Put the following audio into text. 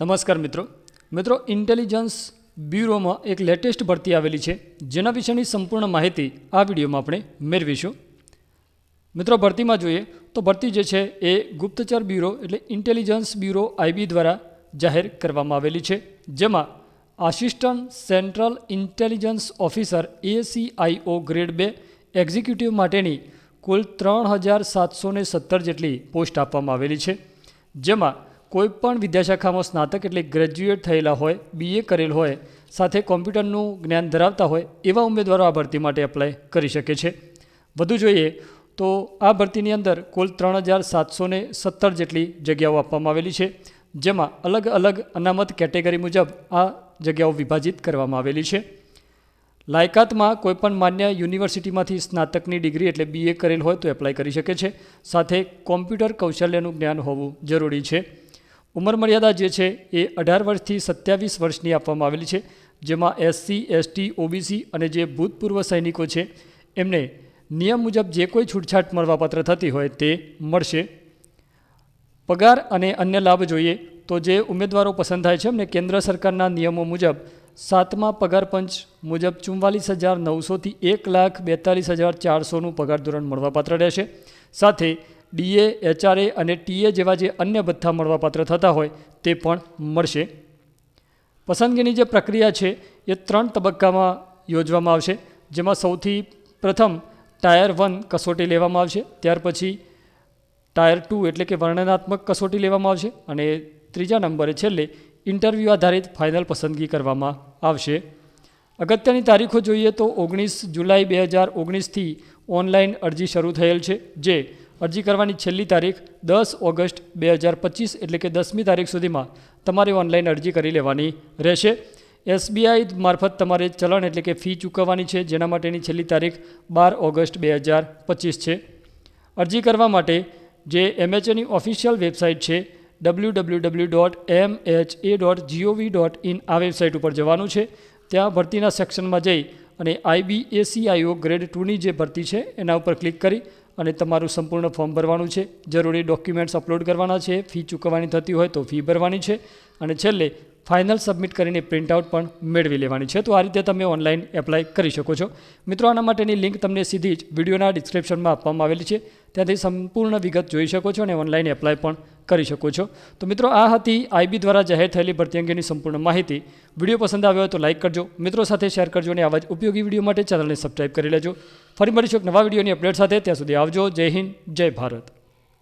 નમસ્કાર મિત્રો. મિત્રો ઇન્ટેલિજન્સ બ્યુરોમાં એક લેટેસ્ટ ભરતી આવેલી છે, જેના વિશેની સંપૂર્ણ માહિતી આ વિડીયોમાં આપણે મેળવીશું. મિત્રો, ભરતીમાં જોઈએ તો ભરતી જે છે એ ગુપ્તચર બ્યુરો એટલે ઇન્ટેલિજન્સ બ્યુરો આઈબી દ્વારા જાહેર કરવામાં આવેલી છે, જેમાં assistant central intelligence officer ACIO grade બે એક્ઝિક્યુટિવ માટેની કુલ ત્રણ હજાર સાતસો સત્તર જેટલી પોસ્ટ આપવામાં આવેલી છે, જેમાં કોઈપણ વિદ્યાશાખામાં સ્નાતક એટલે ગ્રેજ્યુએટ થયેલા હોય બીએ કરેલ હોય, સાથે કોમ્પ્યુટરનું જ્ઞાન ધરાવતા હોય, એવા ઉમેદવારો આ ભરતી માટે એપ્લાય કરી શકે છે. વધુ જોઈએ તો આ ભરતીની અંદર કુલ ત્રણ હજાર સાતસો ને સત્તર જેટલી જગ્યાઓ આપવામાં આવેલી છે, જેમાં અલગ અલગ અનામત કેટેગરી મુજબ આ જગ્યાઓ વિભાજિત કરવામાં આવેલી છે. લાયકાતમાં કોઈપણ માન્ય યુનિવર્સિટીમાંથી સ્નાતકની ડિગ્રી એટલે બીએ કરેલ હોય તો એપ્લાય કરી શકે છે, સાથે કોમ્પ્યુટર કૌશલ્યનું જ્ઞાન હોવું જરૂરી છે. ઉંમર મર્યાદા જે છે એ અઢાર વર્ષથી સત્યાવીસ વર્ષની આપવામાં આવેલી છે, જેમાં એસસી એસટી ઓબીસી અને જે ભૂતપૂર્વ સૈનિકો છે, એમને નિયમ મુજબ જે કોઈ છૂટછાટ મળવાપાત્ર થતી હોય તે મળશે. પગાર અને અન્ય લાભ જોઈએ તો જે ઉમેદવારો પસંદ થાય છે એમને કેન્દ્ર સરકારના નિયમો મુજબ સાતમા પગાર પંચ મુજબ ચુમ્માલીસ હજાર નવસોથી એક લાખ બેતાલીસ હજાર ચારસોનું પગાર ધોરણ મળવાપાત્ર રહેશે. સાથે ડીએ, એચઆરએ અને ટીએ જેવા જે અન્ય ભથ્થા મળવાપાત્ર થતા હોય તે પણ મળશે. પસંદગીની જે પ્રક્રિયા છે એ ત્રણ તબક્કામાં યોજવામાં આવશે, જેમાં સૌથી પ્રથમ ટાયર વન કસોટી લેવામાં આવશે, ત્યાર પછી ટાયર ટુ એટલે કે વર્ણનાત્મક કસોટી લેવામાં આવશે અને ત્રીજા નંબરે છેલ્લે ઇન્ટરવ્યૂ આધારિત ફાઇનલ પસંદગી કરવામાં આવશે. અગત્યની તારીખો જોઈએ તો ઓગણીસ જુલાઈ બે હજાર ઓગણીસથી ઓનલાઈન અરજી શરૂ થયેલ છે, જે અરજી કરવાની છેલ્લી તારીખ દસ ઓગસ્ટ બે હજાર પચીસ એટલે કે દસમી તારીખ સુધીમાં તમારે ઓનલાઈન અરજી કરી લેવાની રહેશે. એસબીઆઈ મારફત તમારે ચલણ એટલે કે ફી ચૂકવવાની છે, જેના માટેની છેલ્લી તારીખ બાર ઓગસ્ટ બે હજાર પચીસ છે. અરજી કરવા માટે જે એમએચએની ઓફિશિયલ વેબસાઇટ છે W W W dot M H A dot GOV dot in આ વેબસાઇટ ઉપર જવાનું છે. ત્યાં ભરતીના સેક્શનમાં જઈ અને આઈબીએસીઆઈઓ ગ્રેડ ટુની જે ભરતી છે, એના ઉપર ક્લિક કરી અને તમારું સંપૂર્ણ ફોર્મ ભરવાનું છે. જરૂરી ડોક્યુમેન્ટ્સ અપલોડ કરવાના છે. ફી ચૂકવવાની થતી હોય તો ફી ભરવાની છે. અને છેલ્લે ફાઇનલ સબમિટ કરીને પ્રિન્ટઆઉટ પણ મેળવી લેવાની છે. તો આ રીતે તમે ઓનલાઈન એપ્લાય કરી શકો છો. મિત્રો, આના માટેની લિંક તમને સીધી જ વિડીયોના ડિસ્ક્રિપ્શનમાં આપવામાં આવેલી છે. ત્યાંથી સંપૂર્ણ વિગત જોઈ શકો છો અને ઓનલાઈન એપ્લાય પણ કરી શકો છો. તો મિત્રો, આ હતી આઈબી દ્વારા જાહેર થયેલી ભરતી અંગેની સંપૂર્ણ માહિતી. વીડિયો પસંદ આવ્યો હોય તો લાઇક કરજો. મિત્રો સાથે શેર કરજો અને આવા જ ઉપયોગી વીડિયો માટે ચેનલને સબસ્ક્રાઈબ કરી લેજો. ફરી મળીશું એક નવા વિડીયોની અપડેટ સાથે. ત્યાં સુધી આવજો. જય હિન્દ, જય ભારત.